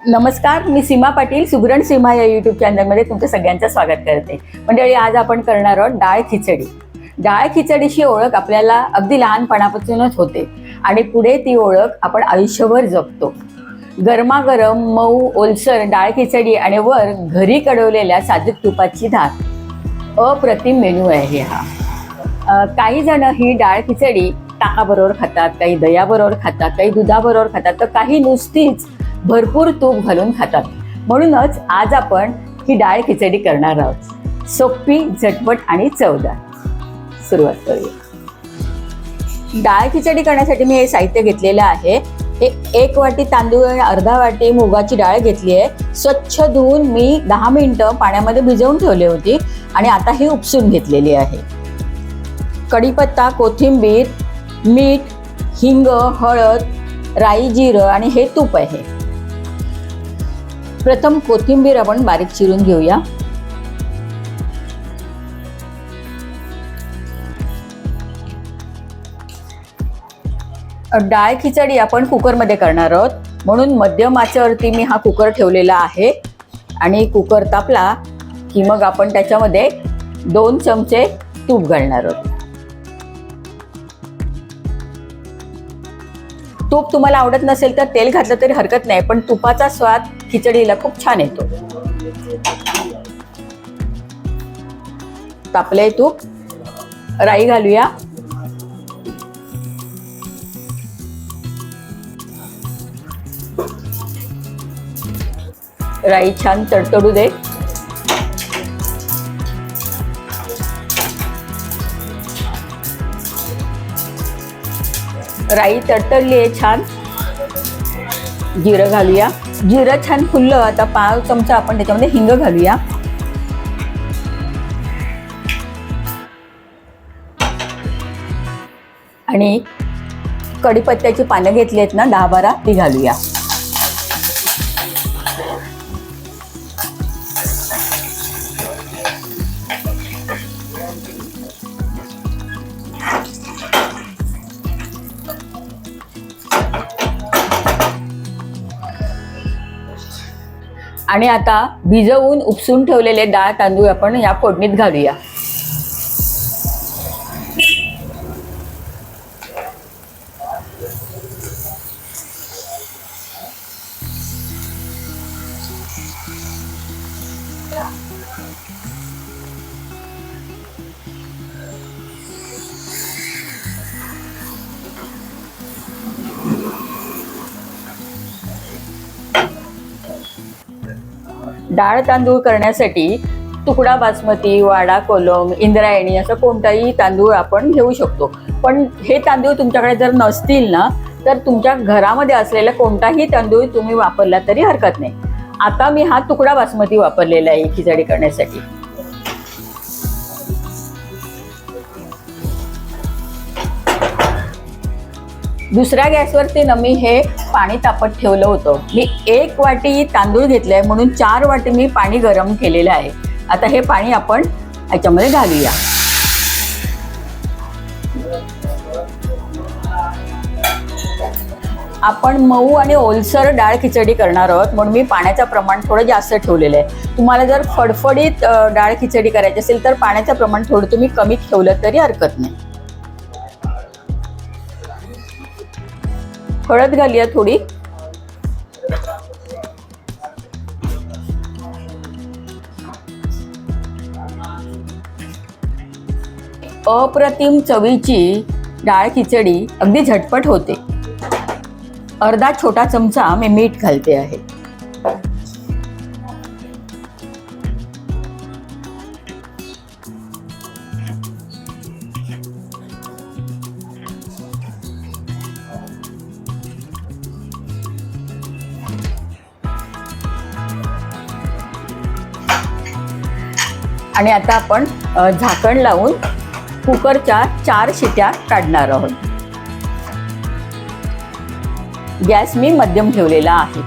नमस्कार मी सीमा पाटील सुगरण सीमा या यूट्यूब चॅनलमध्ये तुमचं सगळ्यांचं स्वागत करते. मंडळी आज आपण करणार आहोत डाळ खिचडी. डाळ खिचडीची ओळख आपल्याला अगदी लहानपणापासूनच होते आणि पुढे ती ओळख आपण आयुष्यभर जगतो गरमागरम मऊ ओलसर डाळ खिचडी आणि वर घरी कडवलेल्या साजूक तुपाची धार अप्रतिम मेनू आहे हा. काही जण ही डाळ खिचडी ताकाबरोबर खातात काही दह्याबरोबर खातात काही दुधाबरोबर खातात तर काही नुसतीच भरपूर तूप घालून खातात. म्हणूनच आज आपण ही डाळ खिचडी करणार आहोत. सोपी झटपट आणि चवदार. सुरुवात करूया. डाळ खिचडी करण्यासाठी मी हे साहित्य घेतलेलं आहे. हे एक वाटी तांदूळ आणि अर्धा वाटी मुगाची डाळ घेतली आहे. स्वच्छ धुवून मी दहा मिनिटं पाण्यामध्ये भिजवून ठेवली होती आणि आता ही उपसून घेतलेली आहे. कढीपत्ता कोथिंबीर मीठ हिंग हळद राई जिरं आणि हे तूप आहे. प्रथम कोथिंबीर आपण बारीक चिरून घेऊया. डाळ खिचडी आपण कुकरमध्ये करणार आहोत. म्हणून मध्यम आचेवरती मी हा कुकर ठेवलेला आहे. आणि कुकर तापला की मग आपण त्याच्यामध्ये दोन चमचे तूप घालणार आहोत. तूप तुम्हाला आवडत नसेल तर तेल घातलं तरी हरकत नाही पण तुपाचा स्वाद खिचडीला खूप छान येतो. तापले तूप. राई घालूया. राई छान तडतडू दे. राई तडतडली आहे छान. जिरं घालूया. जिरं छान फुललं आता पाव चमचा आपण त्याच्यामध्ये हिंग घालूया. आणि कढीपत्त्याची पानं घेतली आहेत ना दहा बारा ती घालूया. आणि आता भिजवून उपसून ठेवलेले डाळ तांदूळ आपण या फोडणीत घालूया. डाळ तांदूळ करण्यासाठी तुकडा बासमती वाडा कोलम इंद्रायणी असं कोणताही तांदूळ आपण घेऊ शकतो. पण हे तांदूळ तुमच्याकडे जर नसतील ना तर तुमच्या घरामध्ये असलेला कोणताही तांदूळ तुम्ही वापरला तरी हरकत नाही. आता मी हा तुकडा बासमती वापरलेला आहे खिचडी करण्यासाठी. दुसऱ्या गॅसवरती ना मी हे पाणी तापत ठेवलं होतं. मी एक वाटी तांदूळ घेतलंय म्हणून चार वाटी मी पाणी गरम केलेलं आहे. आता हे पाणी आपण याच्यामध्ये घालूया. आपण मऊ आणि ओलसर डाळ खिचडी करणार आहोत म्हणून मी पाण्याचं प्रमाण थोडं जास्त ठेवलेलं आहे. तुम्हाला जर फडफडीत डाळ खिचडी करायची असेल तर पाण्याचं प्रमाण थोडं तुम्ही कमी ठेवलं तरी हरकत नाही. हळद घालूया थोडी. अप्रतिम चवीची डाळ खिचडी अगदी झटपट होते. अर्धा छोटा चमचा मी मीठ घालते आहे. आणि आता आपण झाकण लावून कुकरच्या चार शिट्या काढणार आहोत. गॅस मी मध्यम ठेवलेला आहे.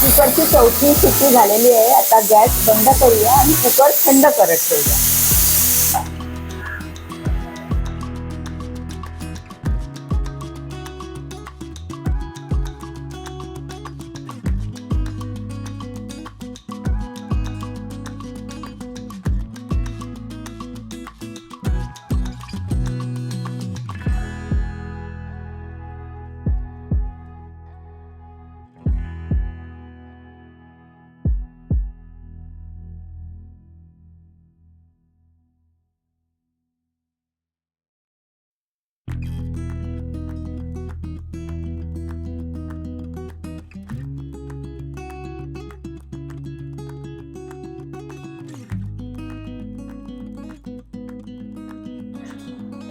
कुकरची चौथी शिट्टी झालेली आहे. आता गॅस बंद करूया आणि कुकर थंड करत ठेवूया.